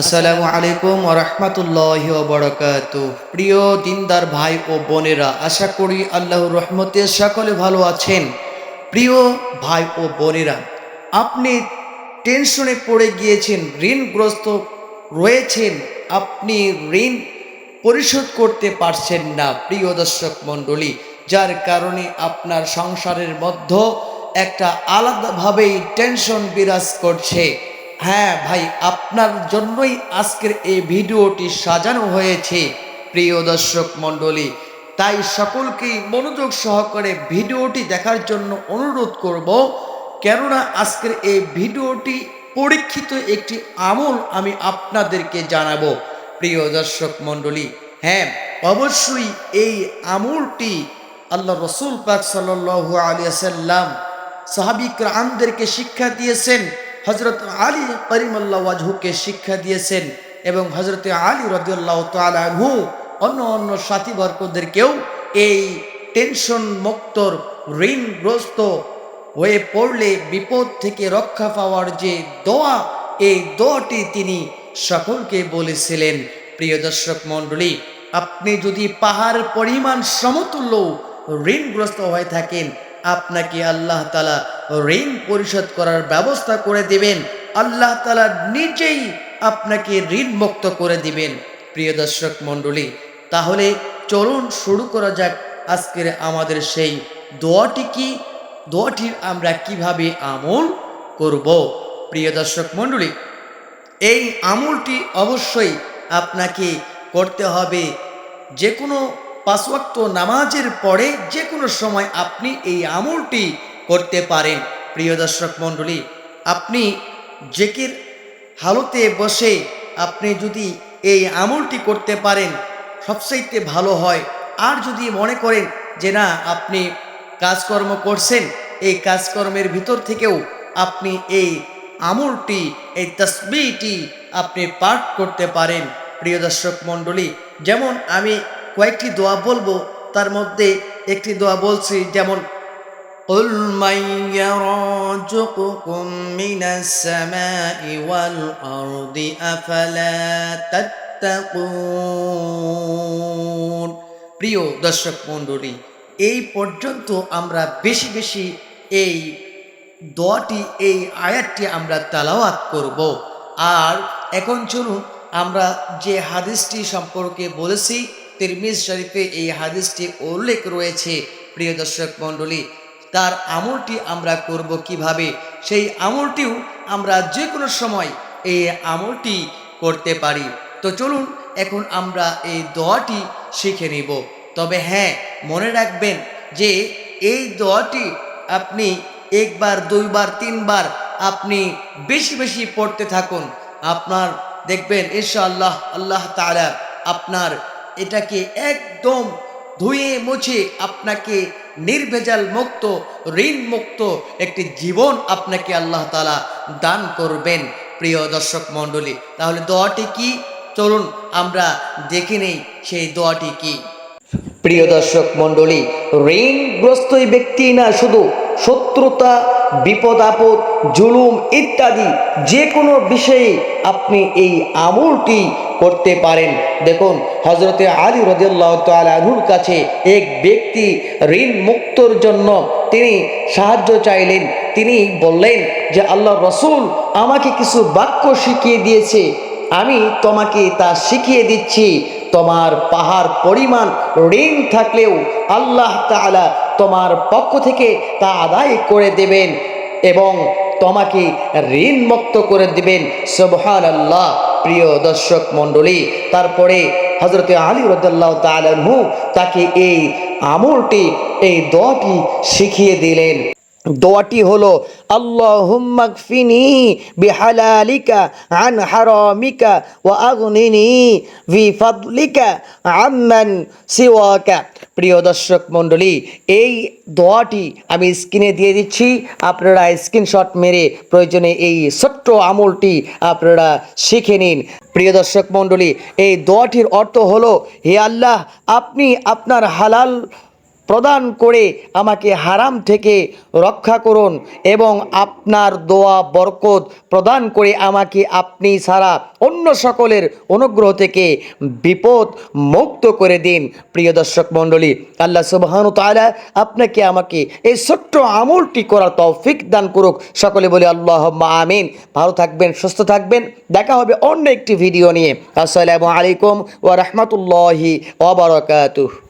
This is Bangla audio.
আসসালামু আলাইকুম রহমতুল্লাহ বরকাত। প্রিয় দিনদার ভাই ও বোনেরা, আশা করি আল্লাহর রহমতে সকলে ভালো আছেন। প্রিয় ভাই ও বোনেরা, আপনি টেনশনে পড়ে গিয়েছেন, ঋণগ্রস্ত রয়েছেন, আপনি ঋণ পরিশোধ করতে পারছেন না, প্রিয় দর্শক মণ্ডলী, যার কারণে আপনার সংসারের মধ্যে একটা আলাদাভাবেই টেনশন বিরাজ করছে। হ্যাঁ ভাই, আপনার জন্যই আজকের এই ভিডিওটি সাজানো হয়েছে, প্রিয় দর্শক মণ্ডলী। তাই সকলকেই মনোযোগ সহকারে ভিডিওটি দেখার জন্য অনুরোধ করব, কেননা আজকের এই ভিডিওটি পরীক্ষিত একটি আমল আমি আপনাদেরকে জানাব, প্রিয় দর্শক মণ্ডলী। হ্যাঁ অবশ্যই এই আমলটি আল্লাহ রসুল পাক সাল্লু আলিয়াল্লাম সাহাবিক রামদেরকে শিক্ষা দিয়েছেন হজরত আলী করিমাল্লা ওয়াজহুকে শিক্ষা দিয়েছেন এবং হজরত আলী রদিউল্লাহ তালু অন্য অন্য সাথী বর্গদেরকেও এই টেনশন মুক্তর, ঋণগ্রস্ত হয়ে পড়লে বিপদ থেকে রক্ষা পাওয়ার যে দোয়া, এই দোয়াটি তিনি সকলকে বলেছিলেন। প্রিয় দর্শক মণ্ডলী, আপনি যদি পাহাড় পরিমাণ সমতুল্য ঋণগ্রস্ত হয়ে থাকেন, আপনাকে আল্লাহ তালা ঋণ পরিশোধ করার ব্যবস্থা করে দিবেন। আল্লাহ তালা নিজেই আপনাকে ঋণ মুক্ত করে দিবেন। প্রিয় দর্শক মণ্ডলী, তাহলে চলুন শুরু করা যাক আজকের আমাদের সেই দোয়াটি কি? দোয়াটির আমরা কীভাবে আমল করব? প্রিয় দর্শক মণ্ডলী, এই আমলটি অবশ্যই আপনাকে করতে হবে। যে কোনো পাঁচওয়াক্ত নামাজের পরে যে কোনো সময় আপনি এই আমলটি করতে পারেন প্রিয় দর্শক মণ্ডলী, আপনি জেকের হালতে বসে আপনি যদি এই আমলটি করতে পারেন, সবচাইতে ভালো হয়। আর যদি মনে করেন যে না, আপনি কাজকর্ম করছেন, এই কাজকর্মের ভিতর থেকেও আপনি এই আমলটি, এই তসবিটি আপনি পাঠ করতে পারেন। প্রিয় দর্শক মণ্ডলী, যেমন আমি কয়েকটি দোয়া বলব, তার মধ্যে একটি দোয়া বলছি, যেমন قل من يرزقكم من السماء والأرض أفلا تتقون প্রিয় দর্শক মণ্ডলী এই পর্যন্ত আমরা বেশি বেশি এই দোয়াটি এই আয়াতটি আমরা তালাওয়াত করব আর এখন চলুন আমরা যে হাদিসটি সম্পর্কে বলেছি তিরমিজ শরীফে এই হাদিসটি উল্লেখ রয়েছে প্রিয় দর্শক মণ্ডলী তার আমলটি আমরা করব কীভাবে? সেই আমলটিও আমরা যে কোনো সময় এই আমলটি করতে পারি। তো চলুন এখন আমরা এই দোয়াটি শিখে নিব। তবে হ্যাঁ মনে রাখবেন যে এই দোয়াটি আপনি একবার, দুইবার, তিনবার আপনি বেশি বেশি পড়তে থাকুন। আপনার, দেখবেন ইনশাআল্লাহ, আল্লাহ তাআলা আপনার এটাকে একদম ধুয়ে মুছে আপনাকে নির্ভেজাল মুক্ত, ঋণ মুক্ত একটি জীবন আপনাকে আল্লাহ তালা দান করবেন। প্রিয় দর্শক মণ্ডলী, তাহলে দোয়াটি কি? চলুন আমরা দেখে নেই সেই দোয়াটি কি। প্রিয় দর্শক মণ্ডলী ঋণগ্রস্ত ব্যক্তি না শুধু শত্রুতা, বিপদ, আপদ, জুলুম ইত্যাদি, যে কোনো বিষয়ে আপনি এই আমলটি করতে পারেন। দেখুন হজরতে আলী রদিয়াল্লাহ তালুর কাছে এক ব্যক্তি ঋণ মুক্তর জন্য তিনি সাহায্য চাইলেন। তিনি বললেন যে, আল্লাহ রসুল আমাকে কিছু বাক্য শিখিয়ে দিয়েছে। আমি তোমাকে তা শিখিয়ে দিচ্ছি। তোমার পাহাড় পরিমাণ ঋণ থাকলেও আল্লাহ তাআলা তোমার পক্ষ থেকে তা আদায় করে দেবেন এবং তোমাকে ঋণ মুক্ত করে দিবেন। সুবহান আল্লাহ প্রিয় দর্শক মণ্ডলী, তারপরে হজরত আলী রদাল্লাহ তালু তাকে এই আমলটি, এই দটি শিখিয়ে দিলেন। দোয়াটি হলো আল্লাহুম্মাগফিনি বিহালালিকা, আন হারামিকা ওয়া আগনিনি বিফাদলিকা, আম্মান সিওয়াকা। প্রিয় দর্শক মণ্ডলী, এই দোয়াটি আমি স্ক্রিনে দিয়ে দিচ্ছি। আপনারা স্ক্রিনশট মেরে প্রয়োজনে এই ছোট্ট আমলটি আপনারা শিখে নিন। প্রিয় দর্শক মণ্ডলী, এই দোয়াটির অর্থ হলো, হে আল্লাহ, আপনি আপনার হালাল প্রদান করে আমাকে হারাম থেকে রক্ষা করুন এবং আপনার দোয়া বরকত প্রদান করে আমাকে আপনি ছাড়া অন্য সকলের অনুগ্রহ থেকে বিপদ মুক্ত করে দিন। প্রিয় দর্শক মণ্ডলী, আল্লাহ সুবহানু তাআলা আপনাকে আমাকে এই ছোট্ট আমলটি করার তৌফিক দান করুক। সকলে বলি আল্লাহ আমিন। ভালো থাকবেন, সুস্থ থাকবেন। দেখা হবে অন্য একটি ভিডিও নিয়ে। আসসালামু আলাইকুম ওয়া রাহমাতুল্লাহি ওয়া